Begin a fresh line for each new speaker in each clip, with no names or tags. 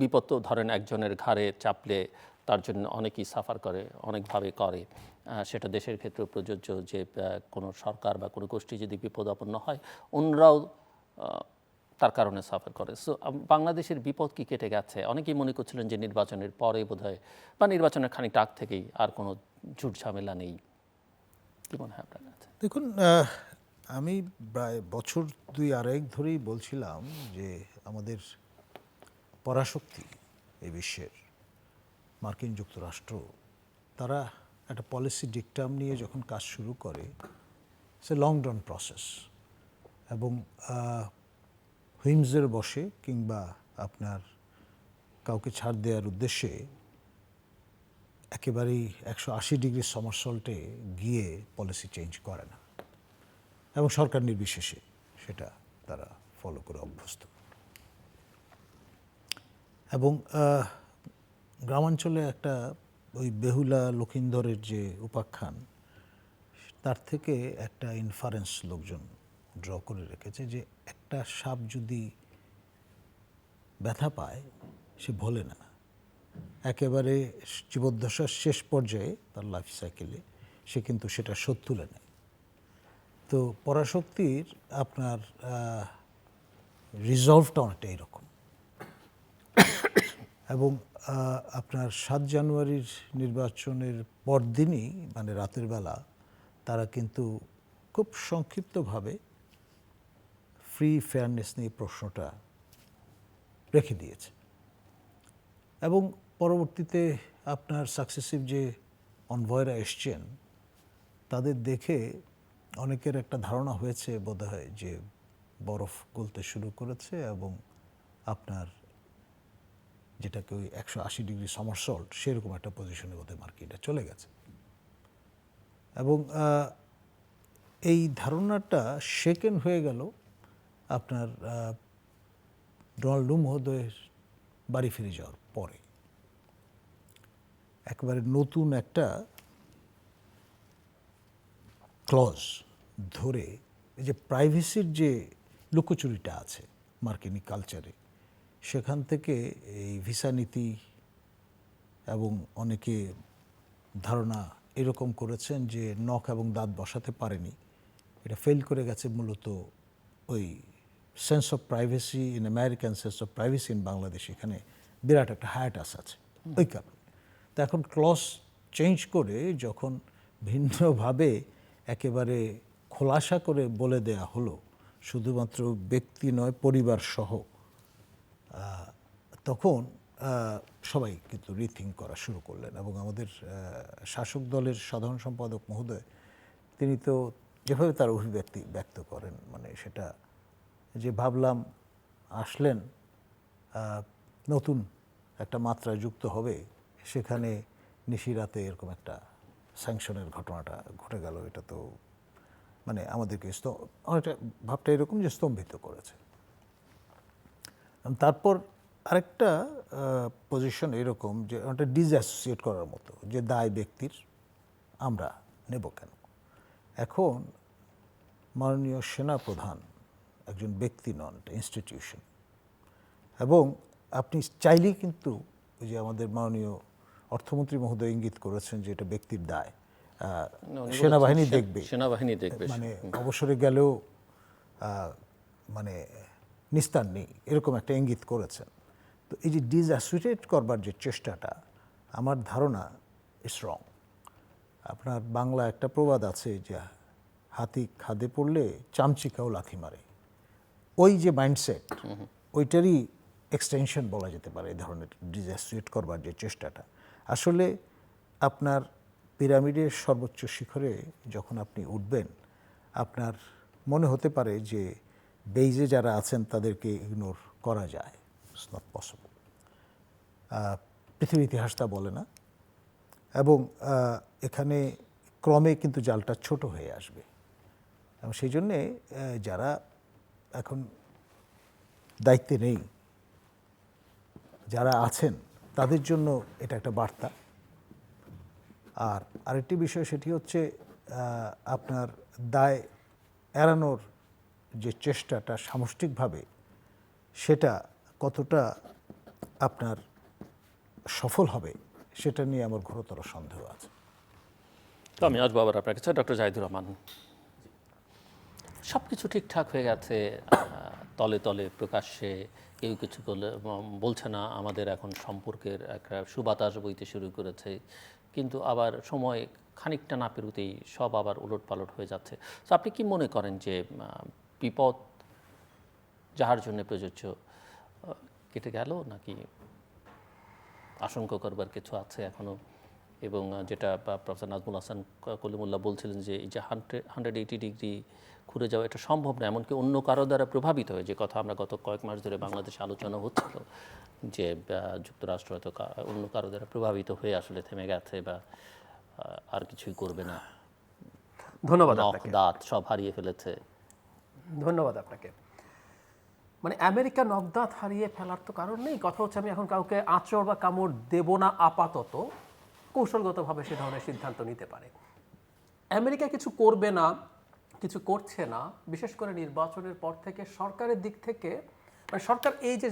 বিপদ তো ধরেন একজনের ঘাড়ে চাপলে তার জন্য অনেকেই সাফার করে, অনেকভাবে করে। সেটা দেশের ক্ষেত্রে প্রযোজ্য যে কোনো সরকার বা কোনো গোষ্ঠী যদি বিপদাপন্ন হয়, অন্যরাও তার কারণে সাফার করে। সো বাংলাদেশের বিপদ কি কেটে গেছে? অনেকেই মনে করছিলেন যে নির্বাচনের পরে বোধহয় বা নির্বাচনের খানিকটা আগ থেকেই আর কোনো ঝুট ঝামেলা নেই। কি মনে হয় আপনার কাছে?
দেখুন আমি প্রায় বছর দুই আড়াইক ধরেই বলছিলাম যে আমাদের পরাশক্তি এই বিশ্বের। মার্কিন যুক্তরাষ্ট্র, তারা একটা পলিসি ডিকটাম নিয়ে যখন কাজ শুরু করে সে লং রান প্রসেস এবং হুইমসের বসে কিংবা আপনার কাউকে ছাড় দেওয়ার উদ্দেশ্যে একেবারেই একশো আশি ডিগ্রি সমরসল্টে গিয়ে পলিসি চেঞ্জ করে না। এবং সরকার নির্বিশেষে সেটা তারা ফলো করে অভ্যস্ত। এবং গ্রামাঞ্চলে একটা ওই বেহুলা লক্ষিন্দরের যে উপাখ্যান, তার থেকে একটা ইনফারেন্স লোকজন ড্র করে রেখেছে যে একটা সাপ যদি ব্যথা পায়, সে ভোলে না। একেবারে জীবদ্দশার শেষ পর্যায়ে তার লাইফ সাইকেলে সে কিন্তু সেটা শোধ তুলে নেয়। তো পরাশক্তির আপনার রিজলভটা অনেকটা এইরকম এবং আপনার সাত জানুয়ারির নির্বাচনের পরদিনই মানে রাতের বেলা, তারা কিন্তু খুব সংক্ষিপ্তভাবে ফ্রি ফেয়ারনেস নিয়ে প্রশ্নটা রেখে দিয়েছে। এবং পরবর্তীতে আপনার সাকসেসিভ যে অনভয়রা এসছেন, তাদের দেখে অনেকের একটা ধারণা হয়েছে বোধহয় যে বরফ গলতে শুরু করেছে এবং আপনার যেটাকে ওই একশো আশি ডিগ্রি সমরসল্ট সেরকম একটা পজিশনে বোধহয় মার্কেটে চলে গেছে। এবং এই ধারণাটা শেকেন হয়ে গেল আপনার ডোনাল্ড ডু মহোদয়ের বাড়ি ফিরে যাওয়ার পরে। একেবারে নতুন একটা ক্লজ ধরে এই যে প্রাইভেসির যে লুকোচুরিটা আছে মার্কিনী কালচারে সেখান থেকে এই ভিসা নীতি এবং অনেকে ধারণা এরকম করেছেন যে নখ এবং দাঁত বসাতে পারেনি। এটা ফেল করে গেছে মূলত ওই sense of privacy in American sense of privacy in Bangladesh এখানে বিরাট একটা হায়াটাস আছে, ওই কারণে। তো এখন ক্লস চেঞ্জ করে যখন ভিন্নভাবে একেবারে খোলাসা করে বলে দেয়া হলো, শুধুমাত্র ব্যক্তি নয়, পরিবার সহ তখন সবাই কিন্তু রিথিং করা শুরু করলেন এবং আমাদের শাসক দলের সাধারণ সম্পাদক মহোদয়, তিনি তো যেভাবে তার অভিব্যক্তি ব্যক্ত করেন মানে সেটা যে ভাবলাম আসলেন নতুন একটা মাত্রা যুক্ত হবে, সেখানে নিশিরাতে এরকম একটা স্যাংশনের ঘটনাটা ঘটে গেল, এটা তো মানে আমাদেরকে অনেকটা ভাবটা এরকম যে স্তম্ভিত করেছে। তারপর আরেকটা পজিশন এরকম যে ওটা ডিসঅ্যাসোসিয়েট করার মতো যে দায় ব্যক্তির আমরা নেব কেন? এখন মাননীয় সেনা প্রধান একজন ব্যক্তি নন ইনস্টিটিউশন এবং আপনি চাইলেই কিন্তু ওই যে আমাদের মাননীয় অর্থমন্ত্রী মহোদয় ইঙ্গিত করেছেন যে এটা ব্যক্তির দায়। সেনাবাহিনী দেখবে।
সেনাবাহিনী দেখবে
মানে অবসরে গেলেও মানে নিস্তার নেই এরকম একটা ইঙ্গিত করেছেন। তো এই যে ডিসঅ্যাসোসিয়েট করবার যে চেষ্টাটা আমার ধারণা ইস রং আপনার বাংলা একটা প্রবাদ আছে যে হাতি খাদে পড়লে চামচিকাও লাথি মারে। ওই যে মাইন্ডসেট ওইটারই এক্সটেনশন বলা যেতে পারে এই ধরনের ডিসঅ্যাসোসিয়েট করবার যে চেষ্টাটা। আসলে আপনার পিরামিডের সর্বোচ্চ শিখরে যখন আপনি উঠবেন আপনার মনে হতে পারে যে বেইজে যারা আছেন, তাদেরকে ইগনোর করা যায়। ইটস নট পসিবল পৃথিবীর ইতিহাস তা বলে না। এবং এখানে ক্রমে কিন্তু জালটা ছোট হয়ে আসবে। এবং সেই জন্যে যারা এখন দায়িত্বে নেই, যারা আছেন, তাদের জন্য এটা একটা বার্তা। আর আরেকটি বিষয়, সেটি হচ্ছে আপনার দায় এড়ানোর যে চেষ্টাটা সামষ্টিকভাবে সেটা কতটা আপনার সফল হবে, সেটা নিয়ে আমার ঘোরতর সন্দেহ আছে।
তো আমি আসব আবার আপনার কাছে ডক্টর জাহিদুর রহমান। সব কিছু ঠিকঠাক হয়ে গেছে তলে তলে প্রকাশ্যে কেউ কিছু বলছে না, আমাদের এখন সম্পর্কের একটা সুবাতাস বইতে শুরু করেছে, কিন্তু আবার সময় খানিকটা না পেরুতেই সব আবার উলট পালট হয়ে যাচ্ছে। তো আপনি কি মনে করেন যে বিপদ যাহার জন্য প্রযোজ্য কেটে গেল নাকি আশঙ্কা করবার কিছু আছে এখনও এবং যেটা বা- প্রফেসর নাজমুল হাসান কলিমুল্লাহ বলছিলেন যে এই যে হান্ড্রেড হান্ড্রেড এইটি ডিগ্রি ঘুরে যাওয়া এটা সম্ভব না এমনকি অন্য কারও দ্বারা প্রভাবিত হয়। যে কথা আমরা গত কয়েক মাস ধরে বাংলাদেশে আলোচনা হচ্ছিল যে যুক্তরাষ্ট্র হয়তো অন্য কারও দ্বারা প্রভাবিত হয়ে আসলে থেমে গেছে বা আর কিছুই করবে না।
ধন্যবাদ
দাঁত সব হারিয়ে ফেলেছে।
ধন্যবাদ আপনাকে। মানে আমেরিকা নবদাঁত হারিয়ে ফেলার তো কারণ নেই। কথা হচ্ছে আমি এখন কাউকে আঁচড় বা কামড় দেব না আপাতত। কৌশলগতভাবে সে ধরনের সিদ্ধান্ত নিতে পারে। আমেরিকা কিছু করবে না, কিছু করছে না, বিশেষ করে নির্বাচনের পর থেকে সরকারের দিক থেকে মানে সরকার এই যে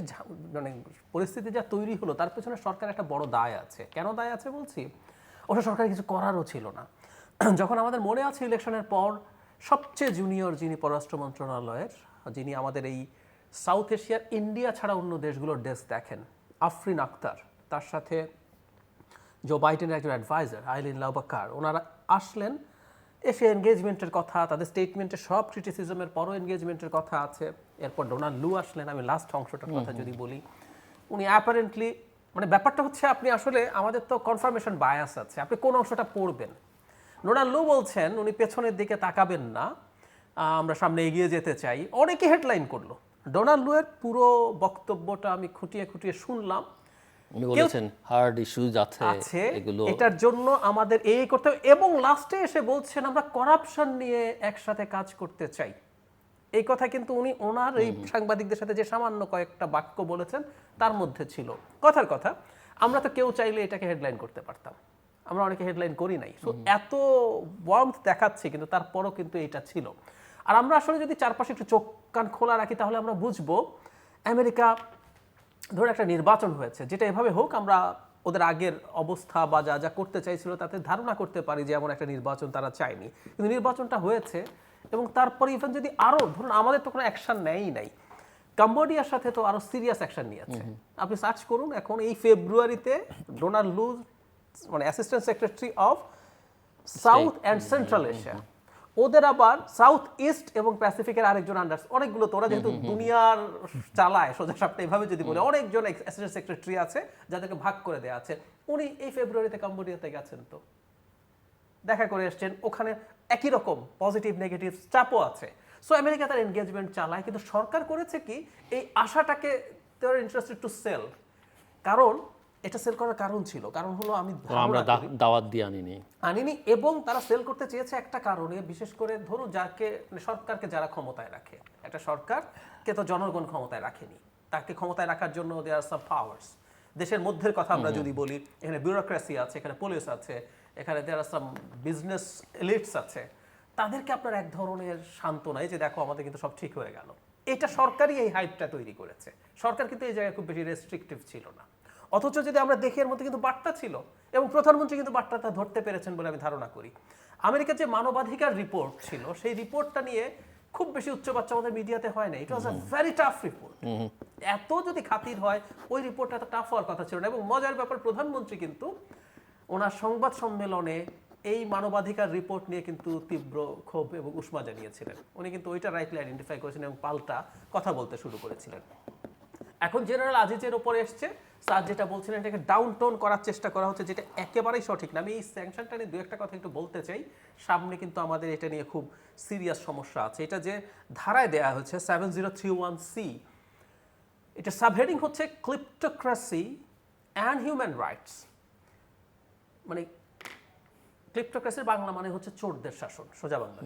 মানে পরিস্থিতি যা তৈরি হলো, তার পেছনে সরকার একটা বড় দায় আছে। কেন দায় আছে বলছি? ওটা সরকার কিছু করারও ছিল না। যখন আমাদের মনে আছে ইলেকশনের পর সবচেয়ে জুনিয়র যিনি পররাষ্ট্র মন্ত্রণালয়ের যিনি আমাদের এই সাউথ এশিয়ার ইন্ডিয়া ছাড়া অন্য দেশগুলোর ডেস্ক দেখেন আফরিন আক্তার তার সাথে জো বাইডেনের একজন অ্যাডভাইজার আইলিন লাউবাকার। ওনারা আসলেন এসে এনগেজমেন্টের কথা তাদের স্টেটমেন্টে সব ক্রিটিসিজমের পরও এনগেজমেন্টের কথা আছে। এরপর ডোনাল্ড লু আসলেন আমি লাস্ট অংশটার কথা যদি বলি। উনি অ্যাপারেন্টলি মানে ব্যাপারটা হচ্ছে আপনি আসলে আমাদের তো কনফার্মেশন বায়াস আছে। আপনি কোন অংশটা পড়বেন? ডোনাল্ড লু বলছেন উনি পেছনের দিকে তাকাবেন না। আমরা সামনে এগিয়ে যেতে চাই। অনেকে হেডলাইন করল। ডোনাল্ড লুয়ের পুরো বক্তব্যটা আমি খুঁটিয়ে খুঁটিয়ে শুনলাম।
উনি বলেছেন হার্ড ইস্যুজ আছে
আছে।
এগুলো
এটার জন্য আমাদের এই করতে হবে। এবং লাস্টে এসে বলছেন আমরা করাপশন নিয়ে একসাথে কাজ করতে চাই। এই কথা কিন্তু উনি ওনার এই সাংবাদিকদের সাথে যে সামান্য কয়েকটা বাক্য বলেছেন তার মধ্যে ছিল। কথার কথা আমরা তো কেউ চাইলে এটাকে হেডলাইন করতে পারতাম। আমরা অনেকে হেডলাইন করি নাই। সো এত ওয়ার্মথ দেখাচ্ছে কিন্তু তারপরও কিন্তু এটা ছিল। আর আমরা আসলে যদি চারপাশে একটু চোখ কান খোলা রাখি তাহলে আমরা বুঝব আমেরিকা ধরুন একটা নির্বাচন হয়েছে যেটা এভাবে হোক আমরা ওদের আগের অবস্থা বা যা যা করতে চাইছিল তাতে ধারণা করতে পারি যে এমন একটা নির্বাচন তারা চায়নি। কিন্তু নির্বাচনটা হয়েছে এবং তারপরে ইভেন যদি আরও ধরুন আমাদের তো কোনো অ্যাকশন নেয়ই নাই। কাম্বোডিয়ার সাথে তো আরও সিরিয়াস অ্যাকশন নিয়েছে। আপনি সার্চ করুন এখন এই ফেব্রুয়ারিতে ডোনাল্ড লুজ মানে assistant secretary of South and Central Asia ওদের আবার সাউথ ইস্ট এবং প্যাসিফিকের আরেকজন আন্ডার অনেকগুলো তো ওরা যেহেতু দুনিয়ার চালায় সোজা সাপটা এভাবে যদি বলে। অনেকজন অ্যাসিস্ট্যান্ট সেক্রেটারি আছে যাদেরকে ভাগ করে দেওয়া আছে। উনি এই ফেব্রুয়ারিতে কম্বোডিয়াতে গেছেন তো। দেখা করে এসছেন ওখানে একই রকম পজিটিভ নেগেটিভ চাপও আছে। সো আমেরিকা তার এনগেজমেন্ট চালায় কিন্তু সরকার করেছে কি এই আশাটাকে দেওয়ার ইন্টারেস্টেড টু সেল কারণ এটা সেল করার কারণ ছিল। কারণ হলো আমি
আমরা দাওয়াত দিয়ে আনিনি।
আনিনি এবং তারা সেল করতে চেয়েছে একটা কারণে বিশেষ করে ধরুন যাকে মানে সরকারকে যারা ক্ষমতায় রাখে। একটা সরকারকে তো জনগণ ক্ষমতায় রাখেনি। তাকে ক্ষমতায় রাখার জন্য দেয়ার সাম পাওয়ার্স দেশের মধ্যের কথা আমরা যদি বলি এখানে বিউরোক্রেসি আছে এখানে পুলিশ আছে এখানে দেয়ার সাম বিজনেস এলিটস আছে। তাদেরকে আপনার এক ধরনের সান্ত্বনায় যে দেখো আমাদের কিন্তু সব ঠিক হয়ে গেল। এটা সরকারই এই হাইপটা তৈরি করেছে। সরকার কিন্তু এই জায়গায় খুব বেশি রেস্ট্রিকটিভ ছিল না। অথচ যদি আমরা দেখি এর মধ্যে কিন্তু বার্তা ছিল এবং প্রধানমন্ত্রী কিন্তু বার্তাটা ধরতে পেরেছেন বলে আমি ধারণা করি। আমেরিকার যে মানবাধিকার রিপোর্ট ছিল সেই রিপোর্টটা নিয়ে খুব বেশি উচ্চবাচ্চা আমাদের মিডিয়াতে হয় না it was a very tough report এত যদি খাতির হয় ওই রিপোর্টটা এত টাফ হওয়ার কথা ছিল না এবং মজার ব্যাপার প্রধানমন্ত্রী কিন্তু ওনার সংবাদ সম্মেলনে এই মানবাধিকার রিপোর্ট নিয়ে কিন্তু তীব্র ক্ষোভ এবং উষ্মা জানিয়েছিলেন। উনি কিন্তু ওইটা রাইটলি আইডেন্টিফাই করেছেন এবং পাল্টা কথা বলতে শুরু করেছিলেন। এখন জেনারেল আজিজের ওপরে এসছে। স্যার যেটা বলছিলেন, এটাকে ডাউন টোন করার চেষ্টা করা হচ্ছে, যেটা একেবারেই সঠিক না। আমি এই স্যাংশনটা নিয়ে দু একটা কথা একটু বলতে চাই। সামনে কিন্তু আমাদের এটা নিয়ে খুব সিরিয়াস সমস্যা আছে। এটা যে ধারায় দেয়া হয়েছে seven zero three one C এটা সাবহেডিং হচ্ছে ক্লিপ্টোক্রাসি অ্যান্ড হিউম্যান রাইটস মানে ক্লিপ্টোক্রাসির বাংলা মানে হচ্ছে চোরদের শাসন, সোজা বাংলা